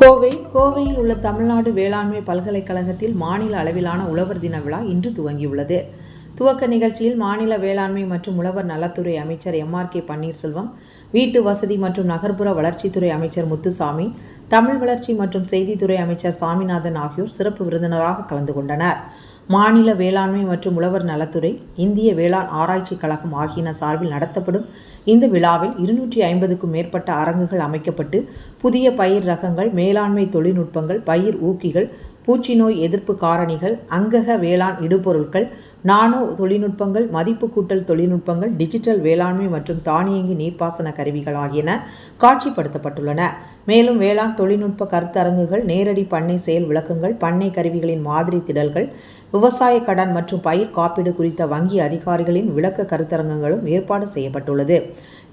கோவை கோவையில் உள்ள தமிழ்நாடு வேளாண்மை பல்கலைக்கழகத்தில் மாநில அளவிலான உழவர் தின விழா இன்று துவங்கியுள்ளது. துவக்க நிகழ்ச்சியில் மாநில வேளாண்மை மற்றும் உழவர் நலத்துறை அமைச்சர் எம்ஆர் கே பன்னீர்செல்வம் வீட்டு வசதி மற்றும் நகர்ப்புற வளர்ச்சித்துறை அமைச்சர் முத்துசாமி தமிழ் வளர்ச்சி மற்றும் செய்தித்துறை அமைச்சர் சாமிநாதன் ஆகியோர் சிறப்பு விருந்தினராக கலந்து கொண்டனர். மாநில வேளாண்மை மற்றும் உழவர் நலத்துறை இந்திய வேளாண் ஆராய்ச்சி கழகம் ஆகியன சார்பில் நடத்தப்படும் இந்த விழாவில் இருநூற்றி ஐம்பதுக்கும் மேற்பட்ட அரங்குகள் அமைக்கப்பட்டு புதிய பயிர் ரகங்கள் மேலாண்மை தொழில்நுட்பங்கள் பயிர் ஊக்கிகள் பூச்சி நோய் எதிர்ப்பு காரணிகள் அங்கக வேளாண் இடுபொருட்கள் நானோ தொழில்நுட்பங்கள் மதிப்பு கூட்டல் தொழில்நுட்பங்கள் டிஜிட்டல் வேளாண்மை மற்றும் தானியங்கி நீர்ப்பாசன கருவிகள் ஆகியன காட்சிப்படுத்தப்பட்டுள்ளன. மேலும் வேளாண் தொழில்நுட்ப கருத்தரங்குகள் நேரடி பண்ணை செயல் விளக்கங்கள் பண்ணை கருவிகளின் மாதிரி திடல்கள் விவசாய கடன் மற்றும் பயிர் காப்பீடு குறித்த வங்கி அதிகாரிகளின் விளக்க கருத்தரங்குகளும் ஏற்பாடு செய்யப்பட்டுள்ளது.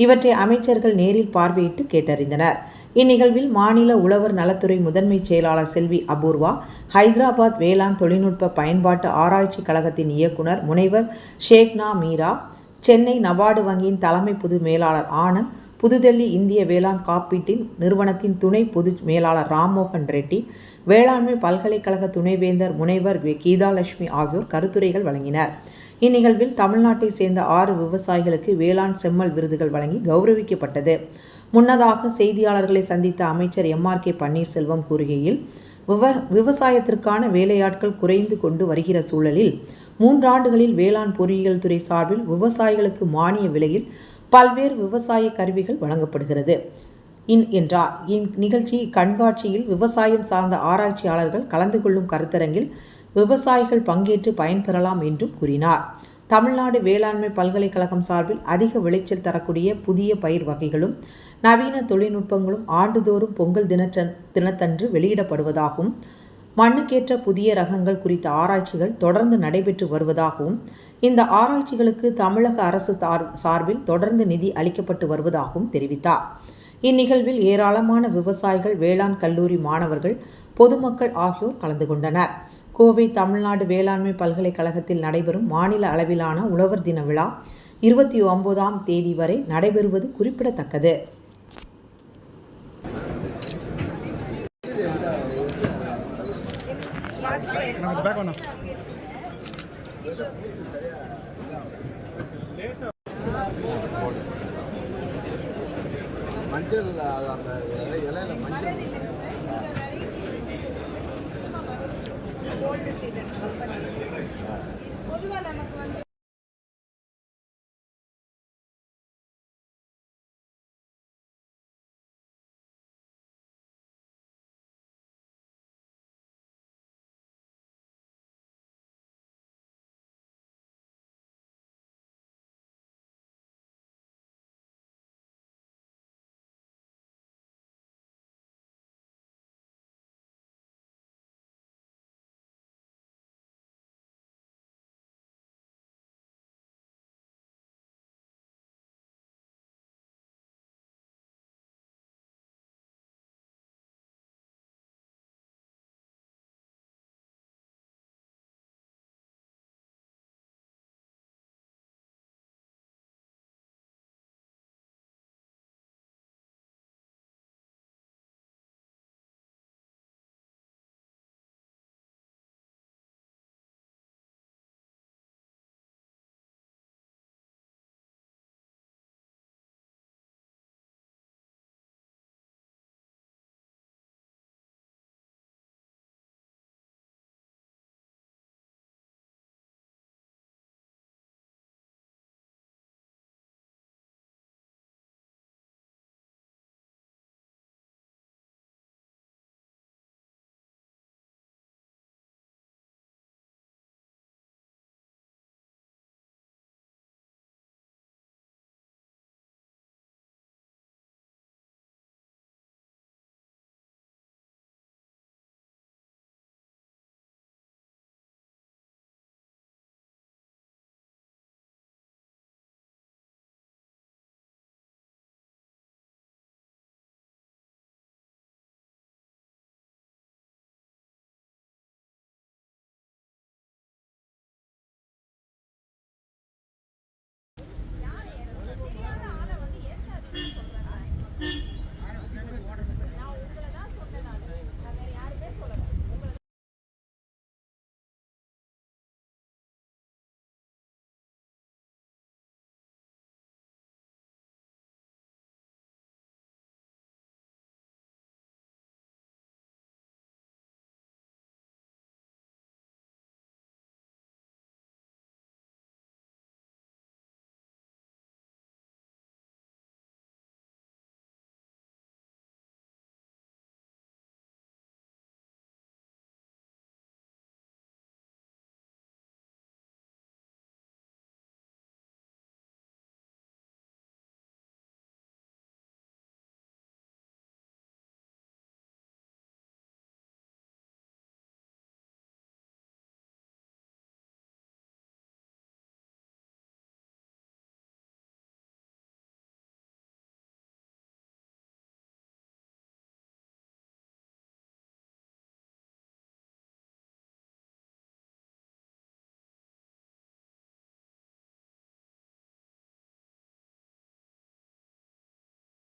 இவற்றை அமைச்சர்கள் நேரில் பார்வையிட்டு கேட்டறிந்தனர். இந்நிகழ்வில் மாநில உழவர் நலத்துறை முதன்மை செயலாளர் செல்வி அபூர்வா ஹைதராபாத் வேளாண் தொழில்நுட்ப பயன்பாட்டு ஆராய்ச்சி கழகத்தின் இயக்குனர் முனைவர் ஷேக்னா மீரா சென்னை நபார்டு வங்கியின் தலைமை பொது மேலாளர் ஆனந்த் புதுடெல்லி இந்திய வேளாண் காப்பீட்டின் நிறுவனத்தின் துணை பொது மேலாளர் ராம்மோகன் ரெட்டி வேளாண்மை பல்கலைக்கழக துணைவேந்தர் முனைவர் கீதாலட்சுமி ஆகியோர் கருத்துரைகள் வழங்கினர். இந்நிகழ்வில் தமிழ்நாட்டை சேர்ந்த ஆறு விவசாயிகளுக்கு வேளாண் செம்மல் விருதுகள் வழங்கி கௌரவிக்கப்பட்டது. முன்னதாக செய்தியாளர்களை சந்தித்த அமைச்சர் எம்ஆர் கே பன்னீர்செல்வம் கூறுகையில் விவ விவசாயத்திற்கான வேலையாட்கள் குறைந்து கொண்டு வருகிற சூழலில் மூன்றாண்டுகளில் வேளாண் பொறியியல் துறை சார்பில் விவசாயிகளுக்கு மானிய விலையில் பல்வேறு விவசாய கருவிகள் வழங்கப்படுகிறது. இன் என்றார். இந்நிகழ்ச்சி கண்காட்சியில் விவசாயம் சார்ந்த ஆராய்ச்சியாளர்கள் கலந்து கொள்ளும் கருத்தரங்கில் விவசாயிகள் பங்கேற்று பயன்பெறலாம் என்றும் கூறினார். தமிழ்நாடு வேளாண்மை பல்கலைக்கழகம் சார்பில் அதிக விளைச்சல் தரக்கூடிய புதிய பயிர் வகைகளும் நவீன தொழில்நுட்பங்களும் ஆண்டுதோறும் பொங்கல் தினற்ற தினத்தன்று வெளியிடப்படுவதாகவும் மண்ணுக்கேற்ற புதிய ரகங்கள் குறித்த ஆராய்ச்சிகள் தொடர்ந்து நடைபெற்று வருவதாகவும் இந்த ஆராய்ச்சிகளுக்கு தமிழக அரசு சார்- சார்பில் தொடர்ந்து நிதி அளிக்கப்பட்டு வருவதாகவும் தெரிவித்தார். இந்நிகழ்வில் ஏராளமான விவசாயிகள் வேளாண் கல்லூரி மாணவர்கள் பொதுமக்கள் ஆகியோர் கலந்து கொண்டனர். கோவை தமிழ்நாடு வேளாண்மை பல்கலைக்கழகத்தில் நடைபெறும் மாநில அளவிலான உழவர் தின விழா இருபத்தி ஒன்பதாம் தேதி வரை நடைபெறுவது குறிப்பிடத்தக்கது. மஞ்சள் அந்த இலையில மஞ்சள் கோல்டு சீடன் கம்பெனி பொதுவாக நமக்கு வந்து